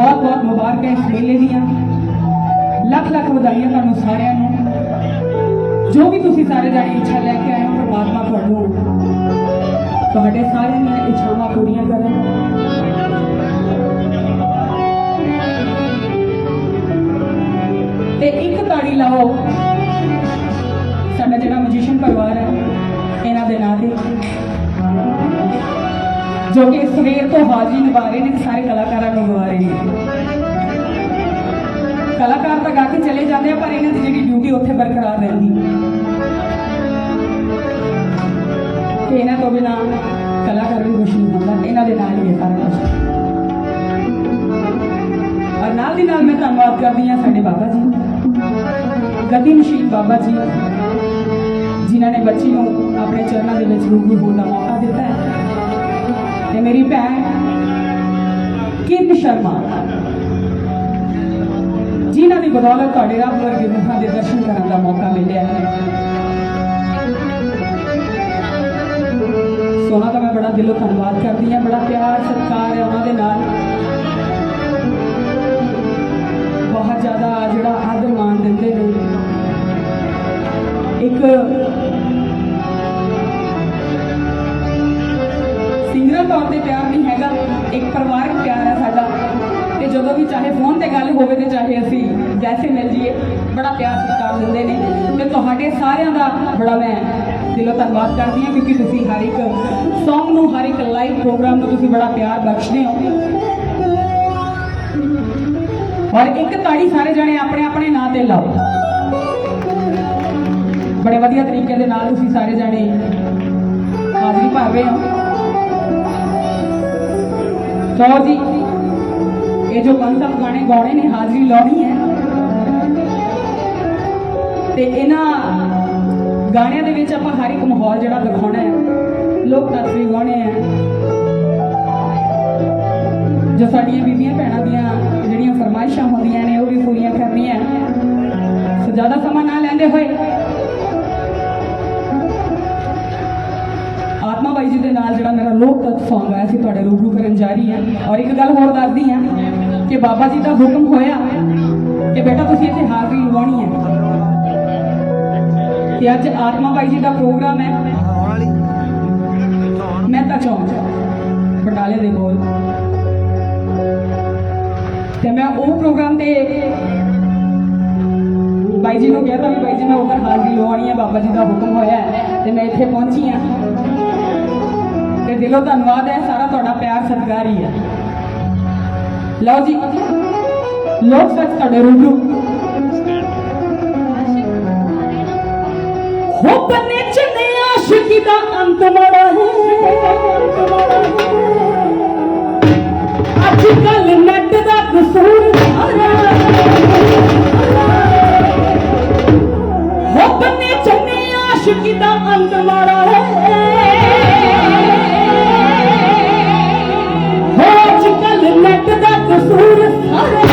ਬਹੁਤ ਬਹੁਤ ਮੁਬਾਰਕਾਂ ਇਸ ਮੇਲੇ ਦੀਆਂ। ਲੱਖ ਲੱਖ ਵਧਾਈਆਂ ਤੁਹਾਨੂੰ ਸਾਰਿਆਂ ਨੂੰ। ਜੋ ਵੀ ਤੁਸੀਂ ਸਾਰੇ ਜਾਣੇ ਇੱਛਾ ਲੈ ਕੇ ਆਏ ਹੋ, ਪਰਮਾਤਮਾ ਤੁਹਾਨੂੰ ਤੁਹਾਡੇ ਸਾਰਿਆਂ ਦੀਆਂ ਇੱਛਾਵਾਂ ਪੂਰੀਆਂ ਕਰਨ। ਤੇ ਇੱਕ ਤਾੜੀ ਲਾਓ। ਸਾਡਾ ਜਿਹੜਾ ਮਜੀਸ਼ੀਅਨ ਪਰਿਵਾਰ ਹੈ, ਇਹਨਾਂ ਦੇ ਨਾਂ ਤੇ। ਜੋ ਕਿ ਸਵੇਰ ਤੋਂ ਹਾਜ਼ਰੀ ਨਿਭਾ ਰਹੇ ਨੇ ਸਾਰੇ ਕਲਾਕਾਰਾਂ ਨੂੰ ਨਿਭਾ ਰਹੇ ਨੇ। ਕਲਾਕਾਰ ਤਾਂ ਗਾ ਕੇ ਚਲੇ ਜਾਂਦੇ ਆ, ਪਰ ਇਹਨਾਂ ਦੀ ਜਿਹੜੀ ਡਿਊਟੀ ਉੱਥੇ ਬਰਕਰਾਰ ਰਹਿੰਦੀ ਤੇ ਇਹਨਾਂ ਤੋਂ ਬਿਨਾ ਕਲਾਕਾਰ ਵੀ ਕੁਛ ਨਹੀਂ ਹੁੰਦਾ। ਇਹਨਾਂ ਦੇ ਨਾਲ ਹੀ ਹੈ ਸਾਰਾ ਕੁਝ ਔਰ ਨਾਲ ਦੀ ਨਾਲ ਮੈਂ ਧੰਨਵਾਦ ਕਰਦੀ ਹਾਂ ਸਾਡੇ ਬਾਬਾ ਜੀ। ਗਤੀ ਨਸ਼ੀਨ ਬਾਬਾ ਜੀ, ਜਿਨ੍ਹਾਂ ਨੇ ਬੱਚੀ ਨੂੰ ਆਪਣੇ ਚਰਨਾਂ ਦੇ ਵਿੱਚ ਰੂਬਰੂ ਹੋਣ ਦਾ ਮੌਕਾ ਦਿੱਤਾ ਹੈ। ਤੇ ਮੇਰੀ ਭੈਣ ਕਿਰਨ ਸ਼ਰਮਾ। ਜਿਨ੍ਹਾਂ ਦੀ ਬਦੌਲਤ ਤੁਹਾਡੇ ਰੱਬ ਵਰਗੇ ਮੁਖਾਂ ਦੇ ਦਰਸ਼ਨ ਕਰਨ ਦਾ ਮੌਕਾ ਮਿਲਿਆ ਹੈ। ਸੋਨਾ ਦਾ ਮੈਂ ਬੜਾ ਦਿਲੋਂ ਧੰਨਵਾਦ ਕਰਦੀ ਹਾਂ, ਬੜਾ ਪਿਆਰ, ਸਤਿਕਾਰ ਹੈ ਉਹਨਾਂ ਦੇ ਨਾਲ। ਬਹੁਤ ਜ਼ਿਆਦਾ ਜਿਹੜਾ ਆਦਰ ਮਾਣ ਦਿੰਦੇ ਨੇ। ਇੱਕ ਸਿੰਗਰਾਂ ਤੌਰ ਤੇ ਪਿਆਰ ਨਹੀਂ ਹੈਗਾ, ਇੱਕ ਪਰਿਵਾਰਕ ਪਿਆਰ ਹੈ ਸਾਡਾ। ਤੇ ਜਦੋਂ ਵੀ ਚਾਹੇ ਫੋਨ ਤੇ ਗੱਲ ਹੋਵੇ ਤੇ ਚਾਹੇ ਅਸੀਂ ਵੈਸੇ ਮਿਲ ਜੀਏ ਬੜਾ ਪਿਆਰ ਸਤਿਕਾਰ ਦਿੰਦੇ ਨੇ। ਤੇ ਤੁਹਾਡੇ ਸਾਰਿਆਂ ਦਾ ਬੜਾ ਮੈਂ ਦਿਲੋਂ ਧੰਨਵਾਦ ਕਰਦੀ ਹਾਂ, ਕਿਉਂਕਿ ਤੁਸੀਂ ਹਰ ਇੱਕ ਸੌਂਗ ਨੂੰ, ਹਰ ਇੱਕ ਲਾਈਵ ਪ੍ਰੋਗਰਾਮ ਨੂੰ ਤੁਸੀਂ ਬੜਾ ਪਿਆਰ ਬਖਸ਼ਦੇ ਹੋ। ਔਰ ਇੱਕ ਤਾੜੀ ਸਾਰੇ ਜਣੇ ਆਪਣੇ ਆਪਣੇ ਨਾਂ ਤੇ ਲਾਓ। ਬੜੇ ਵਧੀਆ ਤਰੀਕੇ ਦੇ ਨਾਲ ਤੁਸੀਂ ਸਾਰੇ ਜਣੇ ਹਾਜ਼ਰੀ ਭਰ ਰਹੇ ਹੋ। ਚਲੋ ਜੀ, ਇਹ ਜੋ ਪੰਜ ਸੱਤ ਗਾਣੇ ਗਾਉਣੇ ਨੇ, ਹਾਜ਼ਰੀ ਲਾਉਣੀ ਹੈ। ਤੇ ਇਹਨਾਂ ਗਾਣਿਆਂ ਦੇ ਵਿੱਚ ਆਪਾਂ ਹਰ ਇੱਕ ਮਾਹੌਲ ਜਿਹੜਾ ਦਿਖਾਉਣਾ ਹੈ, ਲੋਕ ਨਾਚ ਵੀ ਗਾਉਣੇ ਆ ਜੋ ਸਾਡੀਆਂ ਬੀਬੀਆਂ ਭੈਣਾਂ ਦੀਆਂ ਜਿਹੜੀਆਂ ਫਰਮਾਇਸ਼ਾਂ ਹੁੰਦੀਆਂ ਨੇ, ਉਹ ਵੀ ਪੂਰੀਆਂ ਕਰਨੀਆਂ ਸੋ ਜ਼ਿਆਦਾ ਸਮਾਂ ਨਾ ਲੈਂਦੇ ਹੋਏ ਜੀ ਦੇ ਨਾਲ ਜਿਹੜਾ ਮੇਰਾ ਲੋਕ ਤੱਕ ਸੌਂਗ ਆਇਆ ਸੀ, ਤੁਹਾਡੇ ਰੂਬਰੂ ਕਰਨ ਜਾ ਰਹੀ ਹਾਂ। ਔਰ ਇੱਕ ਗੱਲ ਹੋਰ ਦੱਸਦੀ ਹਾਂ ਕਿ ਬਾਬਾ ਜੀ ਦਾ ਹੁਕਮ ਹੋਇਆ ਕਿ ਬੇਟਾ ਤੁਸੀਂ ਇੱਥੇ ਹਾਜ਼ਰੀ ਲਵਾਉਣੀ ਹੈ। ਤੇ ਅੱਜ ਆਤਮਾ ਬਾਈ ਜੀ ਦਾ ਪ੍ਰੋਗਰਾਮ ਹੈ। ਮਹਿਤਾ ਚੌਂਕ ਬਟਾਲੇ ਦੇ ਕੋਲ। ਤੇ ਮੈਂ ਉਹ ਪ੍ਰੋਗਰਾਮ ਤੇ ਬਾਈ ਜੀ ਨੂੰ ਕਹਿਤਾ ਵੀ ਬਾਈ ਜੀ, ਮੈਂ ਉੱਧਰ ਹਾਜ਼ਰੀ ਲਵਾਉਣੀ ਹੈ, ਬਾਬਾ ਜੀ ਦਾ ਹੁਕਮ ਹੋਇਆ ਤੇ ਮੈਂ ਇੱਥੇ ਪਹੁੰਚੀ ਹਾਂ। ਦਿਲੋਂ ਧੰਨਵਾਦ ਹੈ, ਸਾਰਾ ਤੁਹਾਡਾ ਪਿਆਰ ਸਤਿਕਾਰ ਹੀ ਹੈ। ਲਓ ਜੀ, ਲੋਕ ਸੱਚ ਤੁਹਾਡੇ ਰੂਬਰੂ। ਹੋ ਬੰਨੇ ਆਸ਼ਿਕੀ ਦਾ ਅੰਤ ਮਾੜਾ ਹੈ ਅੱਜ ਕੱਲ ਨੱਟ ਦਾ ਕਸੂਰ ਸਾਰਾ ਹੋ ਆਸ਼ਿਕੀ ਦਾ ਅੰਤ ਮਾੜਾ ਹੈ। As suas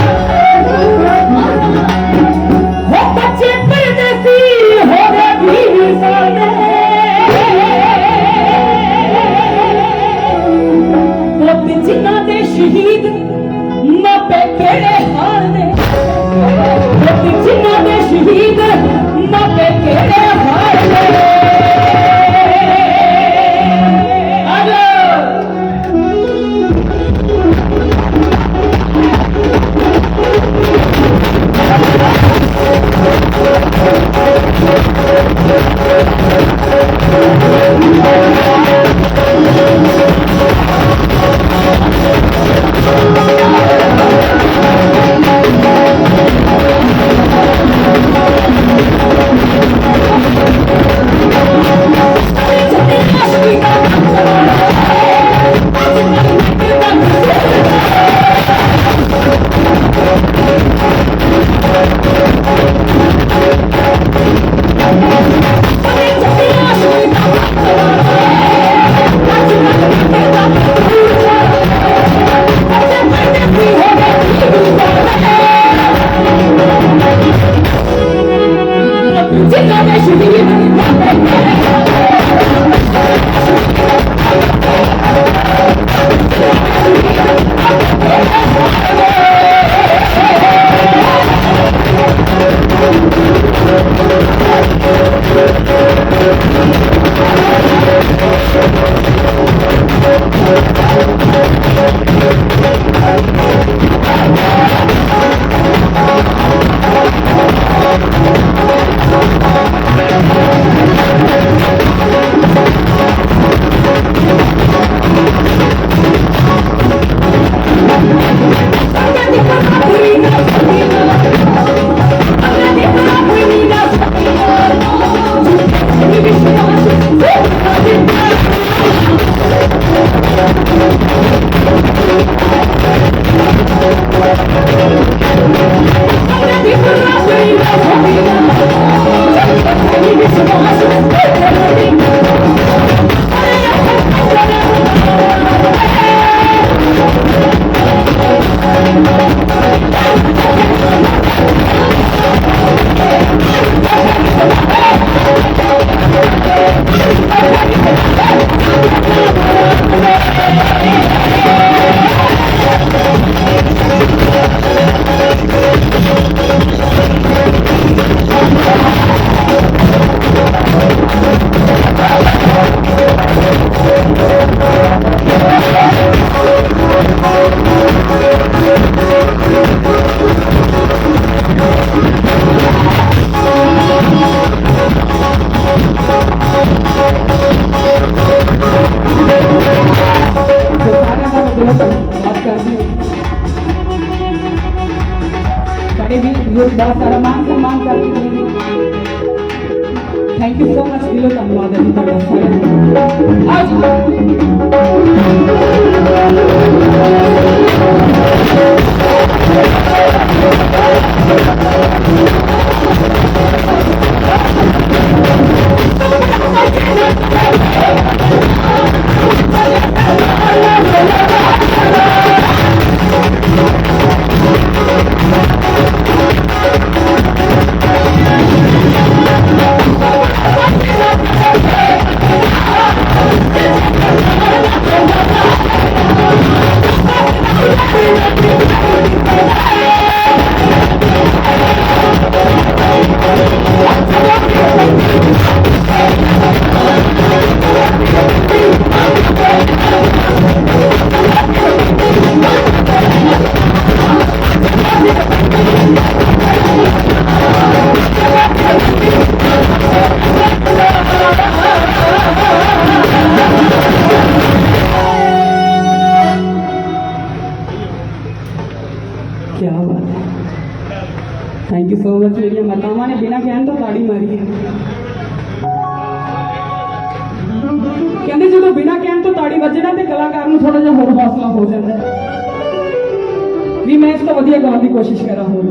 ਕਿ ਮੈਂ ਇਸ ਤੋਂ ਵਧੀਆ ਗਾਉਣ ਦੀ ਕੋਸ਼ਿਸ਼ ਕਰਾਂ ਹੋਰ।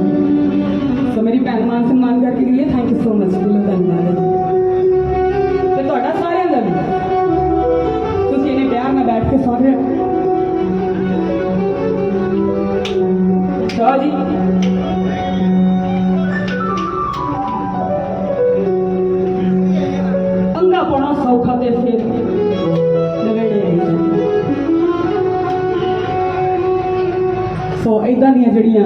ਸੋ ਮੇਰੀ ਭੈਣ ਮਾਨ ਸਨਮਾਨ ਕਰਕੇ ਗਈ ਹੈ। ਥੈਂਕ ਯੂ ਸੋ ਮਚ ਤੁਹਾਨੂੰ ਧੰਨਵਾਦ। ਤੇ ਤੁਹਾਡਾ ਸਾਰਿਆਂ ਦਾ ਵੀ। ਤੁਸੀਂ ਇਹਨੇ ਪਿਆਰ ਨਾਲ ਬੈਠ ਕੇ ਸੁਣ ਰਹੇ ਹੋ। ਜਿਹੜੀਆਂ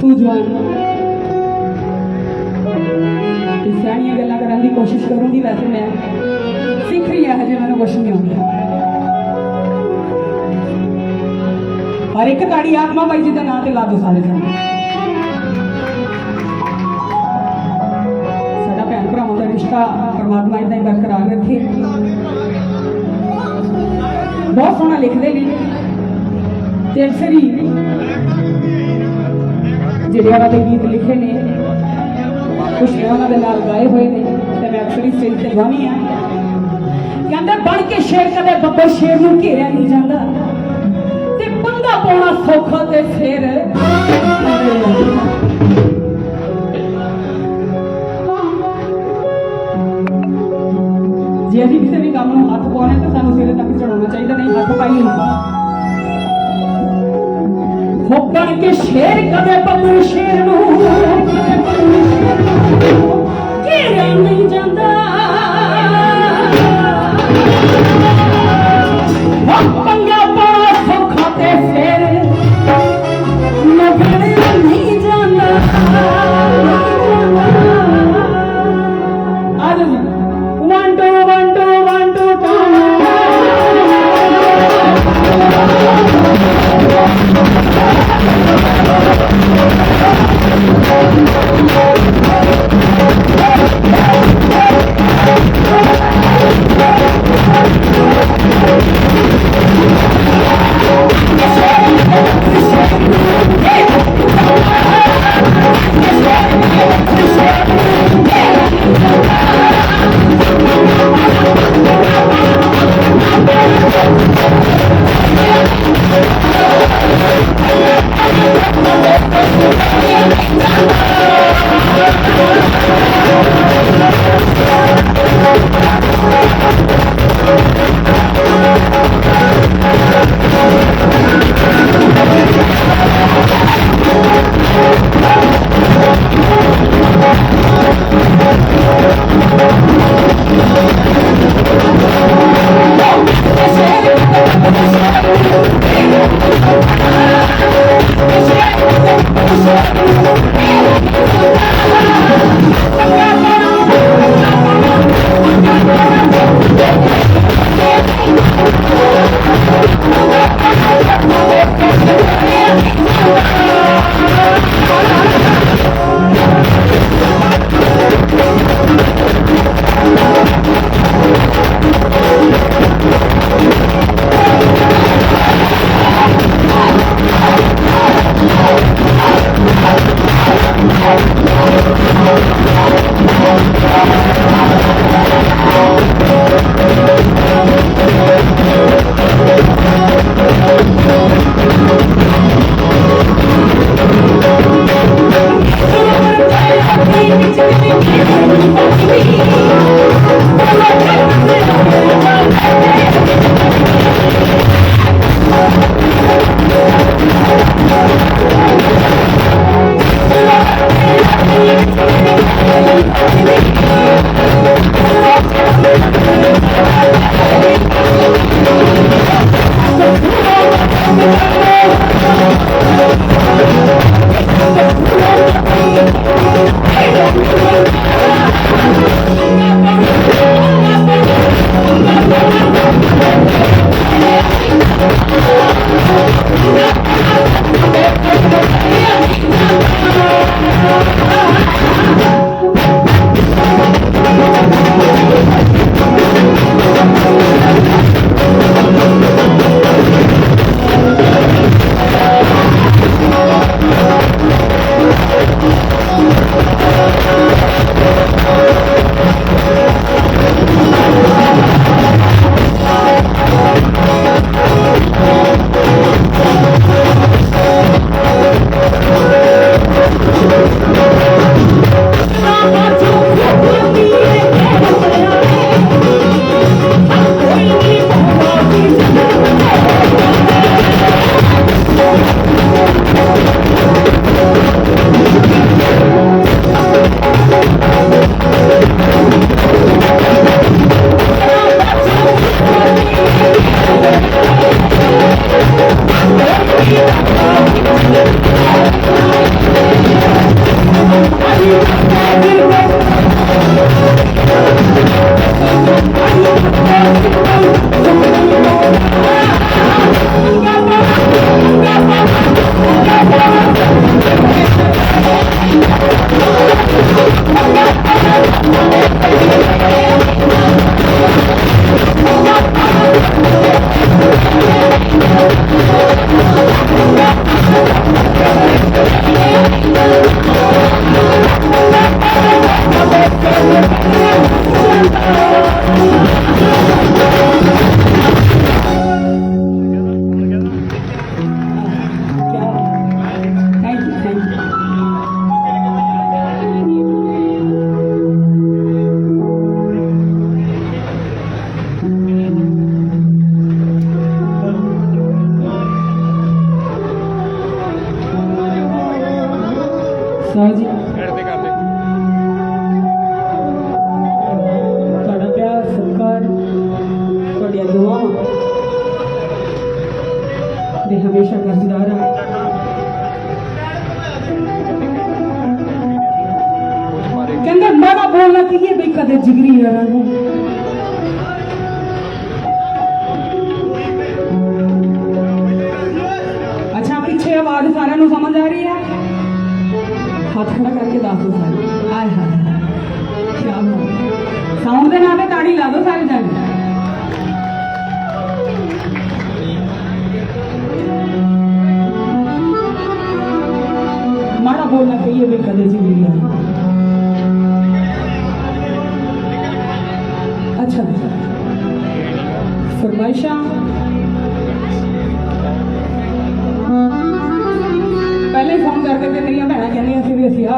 ਸੂਝਵਾਨ ਤੇ ਸਿਆਣੀਆਂ ਗੱਲਾਂ ਕਰਨ ਦੀ ਕੋਸ਼ਿਸ਼ ਕਰੂੰਗੀ ਵੈਸੇ ਮੈਂ ਸਿੱਖ ਰਹੀ ਹਾਂ, ਹਜੇ ਮੈਨੂੰ ਕੁਛ ਨਹੀਂ ਆਉਂਦਾ। ਹਰ ਇੱਕ ਤਾੜੀ ਆਤਮਾ ਬਾਈ ਜੀ ਦੇ ਨਾਂ ਤੇ ਲਾ ਦੋ ਸਾਰੇ ਜਣੇ ਸਾਡਾ ਭੈਣ ਭਰਾਵਾਂ ਦਾ ਰਿਸ਼ਤਾ ਪਰਮਾਤਮਾ ਇਦਾਂ ਹੀ ਬਰਕਰਾਰ ਰੱਖੇ। ਬਹੁਤ ਸੋਹਣਾ ਲਿਖਦੇ ਨੇ। ਤੇ ਅਕਸਰ ਹੀ ਜਿਹੜੇ ਉਹਨਾਂ ਦੇ ਗੀਤ ਲਿਖੇ ਨੇ ਕੁਝ ਉਹਨਾਂ ਦੇ ਨਾਲ ਗਾਏ ਹੋਏ ਨੇ, ਤੇ ਮੈਂ ਅਕਸਰ ਹੀ ਸਟੇਜ ਤੇ ਗਾਉਣੀ ਆ ਕਹਿੰਦੇ, ਬਣ ਕੇ ਸ਼ੇਰ ਕਦੇ ਬੱਬੇ ਸ਼ੇਰ ਨੂੰ ਘੇਰਿਆ ਨਹੀਂ ਜਾਂਦਾ। ਤੇ ਬੰਦਾ ਪਾਉਣਾ ਸੌਖਾ ਤੇ ਫੇਰ ਜੇ ਅਸੀਂ ਕਿਸੇ ਵੀ ਕੰਮ ਨੂੰ ਹੱਥ ਪਾਉਣਾ ਤਾਂ ਸਾਨੂੰ ਸਿਰੇ ਤੱਕ ਚੜਾਉਣਾ ਚਾਹੀਦਾ, ਨਹੀਂ ਹੱਥ ਪਾਈ ਹੁੰਦਾ ਹੋ ਬਣ ਕੇ ਸ਼ੇਰ ਕਦੇ ਬੱਬੂ ਸ਼ੇਰ ਨੂੰ ਘੇਰਿਆ ਨਹੀਂ ਜਾਂਦਾ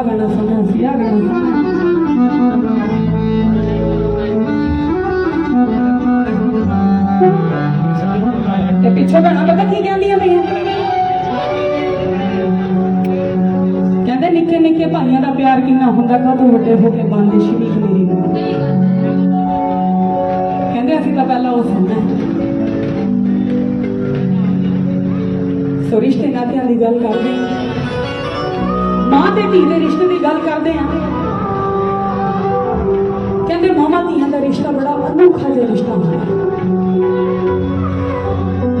ਸੀ ਵੀ ਅਸੀਂ ਆਹ ਗਾਣਾ ਸੁਣਨਾ ਅਸੀਂ ਤੇ ਪਿੱਛੇ ਭੈਣਾਂ ਪਤਾ ਕੀ ਕਹਿੰਦੀਆਂ ਪਈਆਂ? ਕਹਿੰਦੇ ਨਿੱਕੇ ਨਿੱਕੇ ਭਾਈਆਂ ਦਾ ਪਿਆਰ ਕਿੰਨਾ ਹੁੰਦਾ, ਕਦੋਂ ਵੱਡੇ ਹੋ ਕੇ ਬੰਦੇ ਸ਼ਰੀਕ ਮੇਰੀ ਮਾਂ। ਕਹਿੰਦੇ ਅਸੀਂ ਤਾਂ ਪਹਿਲਾਂ ਉਹ ਸੁਣਨਾ ਹੈ। ਸੋ ਰਿਸ਼ਤੇ ਨਾਤਿਆਂ ਦੀ ਗੱਲ ਕਰਦੇ ਮਾਂ ਤੇ ਧੀ ਦੇ ਗੱਲ ਕਰਦੇ ਹਾਂ ਕਹਿੰਦੇ, ਮਾਮਾ ਧੀਆਂ ਦਾ ਰਿਸ਼ਤਾ ਬੜਾ ਅਨੋਖਾ ਜਿਹਾ ਰਿਸ਼ਤਾ ਹੁੰਦਾ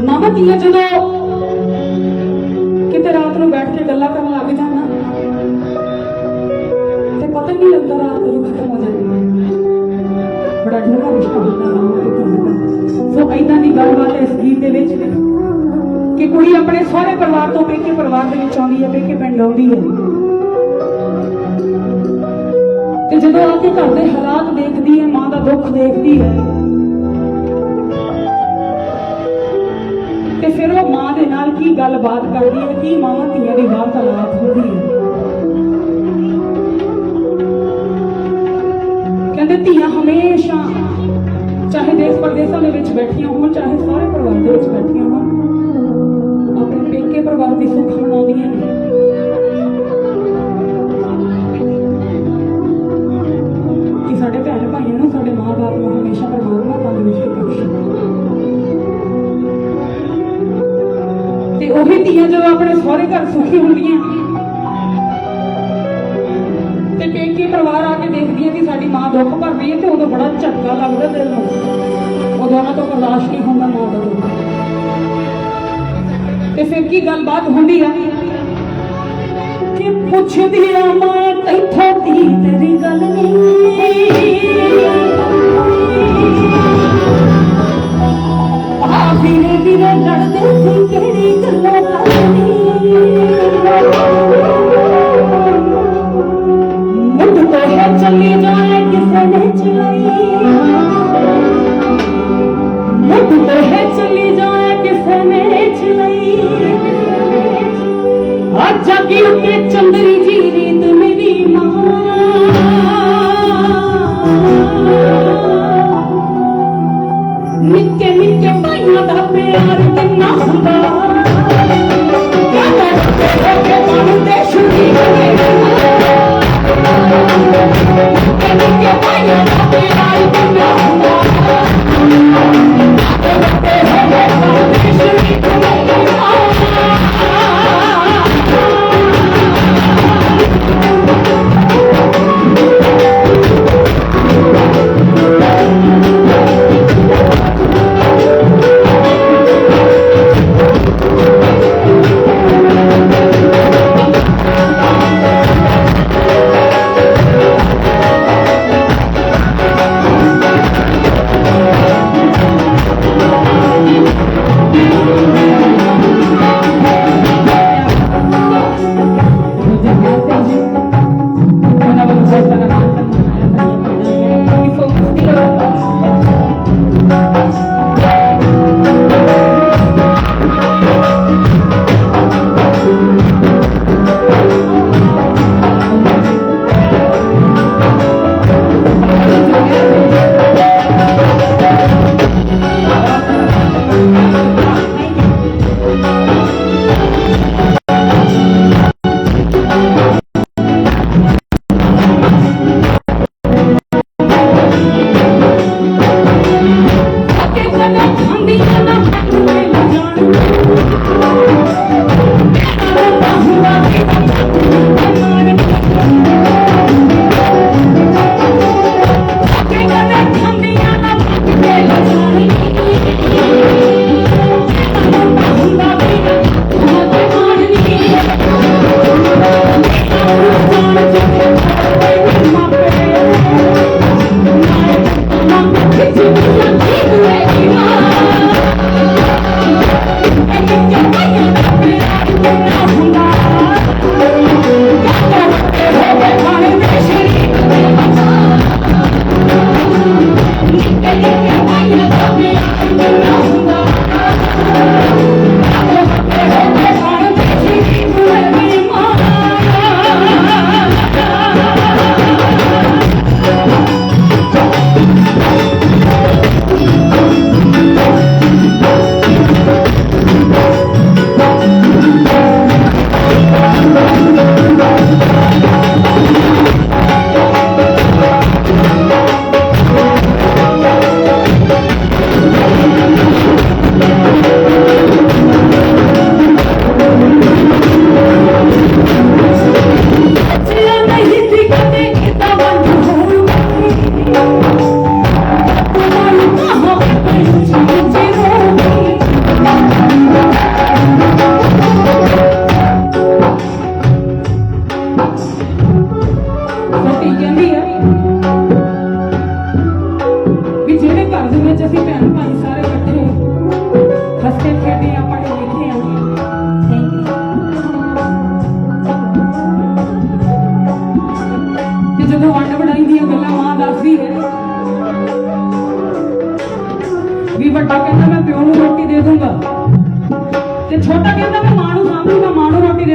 ਮਾਮਾ ਧੀਆਂ ਜਦੋਂ ਕਿਤੇ ਰਾਤ ਨੂੰ ਬੈਠ ਕੇ ਗੱਲਾਂ ਕਰਨ ਲੱਗ ਜਾਣ ਨਾ, ਤੇ ਪਤਾ ਹੀ ਨਹੀਂ ਲੱਗਦਾ ਰਾਤ ਕਦੋਂ ਖਤਮ ਹੋ ਜਾਂਦੀ ਹੈ। ਬੜਾ ਅਨੋਖਾ ਰਿਸ਼ਤਾ ਹੁੰਦਾ ਮਾਮਾ ਤੇ ਧੀ ਸੋ ਐਦਾਂ ਦੀ ਗੱਲਬਾਤ ਹੈ ਇਸ ਗੀਤ ਦੇ ਵਿੱਚ ਕਿ ਕੁੜੀ ਆਪਣੇ ਸਹੁਰੇ ਪਰਿਵਾਰ ਤੋਂ ਪੇਕੇ ਪਰਿਵਾਰ ਦੇ ਵਿੱਚ ਆਉਂਦੀ ਹੈ, ਪੇਕੇ ਪਿੰਡ ਆਉਂਦੀ ਹੈ। ਤੇ ਜਦੋਂ ਆ ਕੇ ਘਰ ਦੇ ਹਾਲਾਤ ਦੇਖਦੀ ਹੈ, ਮਾਂ ਦਾ ਦੁੱਖ ਦੇਖਦੀ ਹੈ। ਤੇ ਫਿਰ ਉਹ ਮਾਂ ਦੇ ਨਾਲ ਕੀ ਗੱਲਬਾਤ ਕਰਦੀ ਹੈ, ਕੀ ਮਾਵਾਂ ਧੀਆਂ ਦੀ ਵਾਰਤਾਲਾਪ ਹੁੰਦੀ ਹੈ। ਕਹਿੰਦੇ, ਧੀਆਂ ਹਮੇਸ਼ਾ ਚਾਹੇ ਦੇਸ਼ ਪ੍ਰਦੇਸ਼ਾਂ ਦੇ ਵਿੱਚ ਬੈਠੀਆਂ ਹੋਣ, ਚਾਹੇ ਸਾਰੇ ਪਰਿਵਾਰ ਦੇ ਵਿੱਚ ਬੈਠੀਆਂ ਹੋਣ, ਆਪਣੇ ਪੇਕੇ ਪਰਿਵਾਰ ਦੀ ਸੁੱਖ ਮਨਾਉਂਦੀਆਂ ਤੇ ਉਹੀ ਧੀਆਂ ਜਦੋਂ ਆਪਣੇ ਸਹੁਰੇ ਘਰ ਸੁਖੀ ਹੁੰਦੀਆਂ ਤੇ ਪੇਕੇ ਪਰਿਵਾਰ ਆ ਕੇ ਦੇਖਦੀਆਂ ਕਿ ਸਾਡੀ ਮਾਂ ਦੁੱਖ ਭਰ ਰਹੀ ਹੈ ਤੇ ਉਦੋਂ ਬੜਾ ਝਟਕਾ ਲੱਗਦਾ ਦਿਲ ਨੂੰ। ਉਦੋਂ ਉਹਨਾਂ ਤੋਂ ਬਰਦਾਸ਼ਤ ਨਹੀਂ ਹੁੰਦਾ ਮਾਂ ਦਾ ਦੁੱਖ। ਤੇ ਫਿਰ ਕੀ ਗੱਲਬਾਤ ਹੁੰਦੀ ਆ? ਕਿ ਪੁੱਛਦੀ ਆ ਮੈਂ ਤੈਥੋਂ ਦੀ ਤੇਰੀ ਗੱਲ ਨਹੀਂ। ਆ ਵੀਰੇ ਵੀਰੇ ਲੜਦੇ ਸੀ, ਕਿਹੜੀ ਗੱਲੋਂ ਕਰਨੀ ਮੁੱਢ ਤੋਂ ਹੈ ਚੱਲੀ ਜਾਏ, ਕਿਸੇ ਨੇ ਚਲਾਈ। ਮੁੱਢ ਤੋਂ ਹੈ ਚੱਲੀ ਜਾਏ, ਕਿਸੇ ਨੇ ਚਲਾਈ। ਅੱਜ ਅੱਗੇ ਉੱਤੇ ਚੰਦਰੀ ਜੀ ਰੀਤ ਮੇਰੀ ਮਾਂ।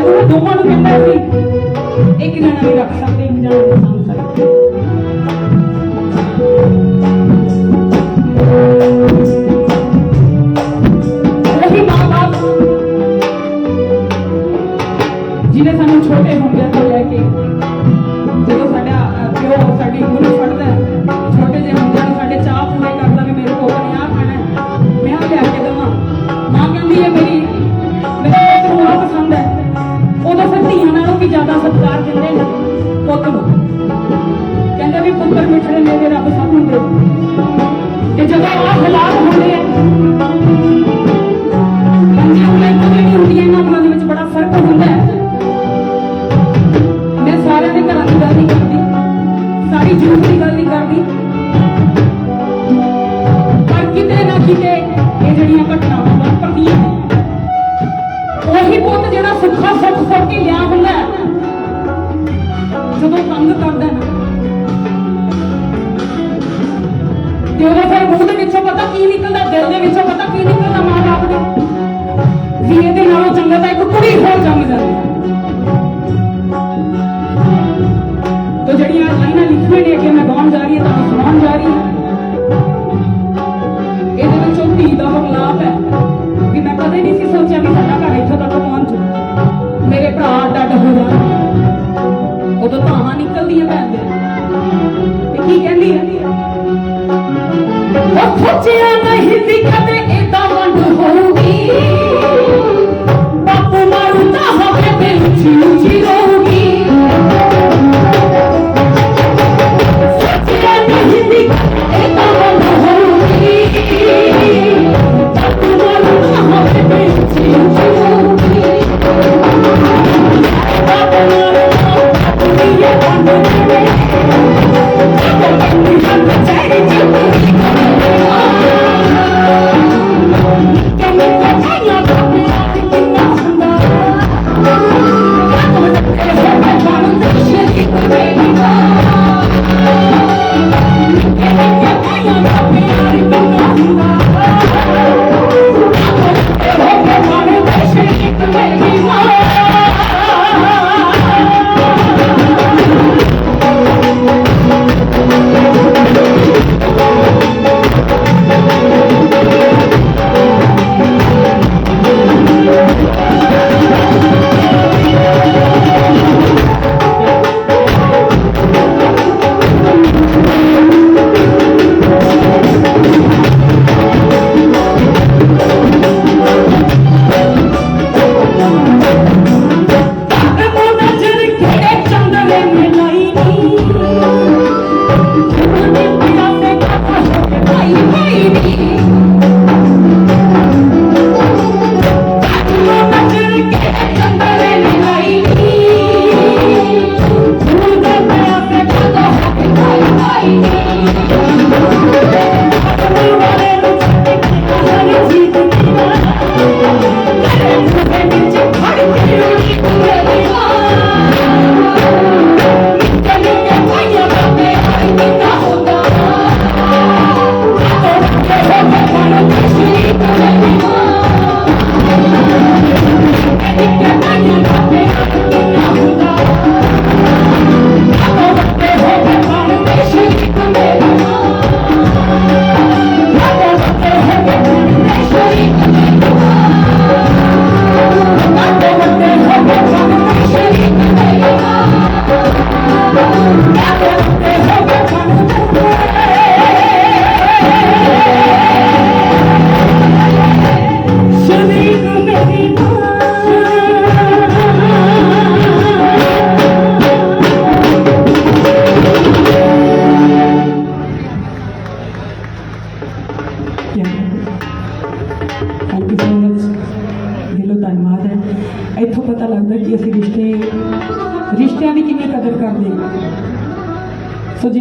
ਮਾਂ ਨੂੰ ਰੋਟੀ ਦੇ ਦੂੰਗਾ ਦੋਵਾਂ ਨੂੰ ਜਿਹੜੀਆਂ ਘਟਨਾਵਾਂ ਵਾਪਰਦੀਆਂ ਨੇ। ਉਹੀ ਪੁੱਤ ਜਿਹੜਾ ਸੁੱਖਾ ਸੁੱਖ ਸੁੱਖ ਕੇ ਲਿਆ ਹੁੰਦਾ ਜਦੋਂ ਤੰਗ ਕਰਦਾ ਨਾ। ਤੇ ਉਹਦੇ ਫਿਰ ਮੂੰਹ ਦੇ ਵਿੱਚੋਂ ਪਤਾ ਕੀ ਨਿਕਲਦਾ, ਦਿਲ ਦੇ ਵਿੱਚੋਂ ਪਤਾ ਕੀ ਨਿਕਲਦਾ ਮਾਂ ਬਾਪ ਦੇ। ਵੀ ਇਹਦੇ ਨਾਲੋਂ ਚੰਗਾ ਤਾਂ ਇੱਕ ਕੁੜੀ ਹੋਰ ਜੰਮ ਜਾਂਦੀ ਤੋ ਜਿਹੜੀਆਂ ਲਾਈਨਾਂ ਲਿਖੀਆਂ ਨੇ ਕਿ ਮੈਂ ਗਾਉਣ ਜਾ ਰਹੀ ਹਾਂ, ਤੁਹਾਨੂੰ ਸੁਣਾਉਣ ਜਾ ਰਹੀ ਹਾਂ। ਕਦੇ ਨਹੀਂ ਸੀ, ਸੋਚਿਆ ਕਿ ਸਾਡਾ ਘਰ ਇੱਥੋਂ ਤੱਕ ਪਹੁੰਚੂ ਮੇਰੇ ਭਰਾ ਡੱਡ ਹੋ ਉਦੋਂ ਧਾਵਾਂ ਨਿਕਲਦੀਆਂ ਭੈਣ ਦੇ ਤੇ ਕੀ ਕਹਿੰਦੀ ਹੈ ਉਹ ਸੋਚਿਆ ਨਹੀਂ ਸੀ ਕਦੇ ਏਦਾਂ ਵੰਡ ਹੋਊਗੀ। ਬਾਪੂ ਮਾਰੂ ਤਾਂ ਹੋਵੇ ਤੇ ਉੱਚੀ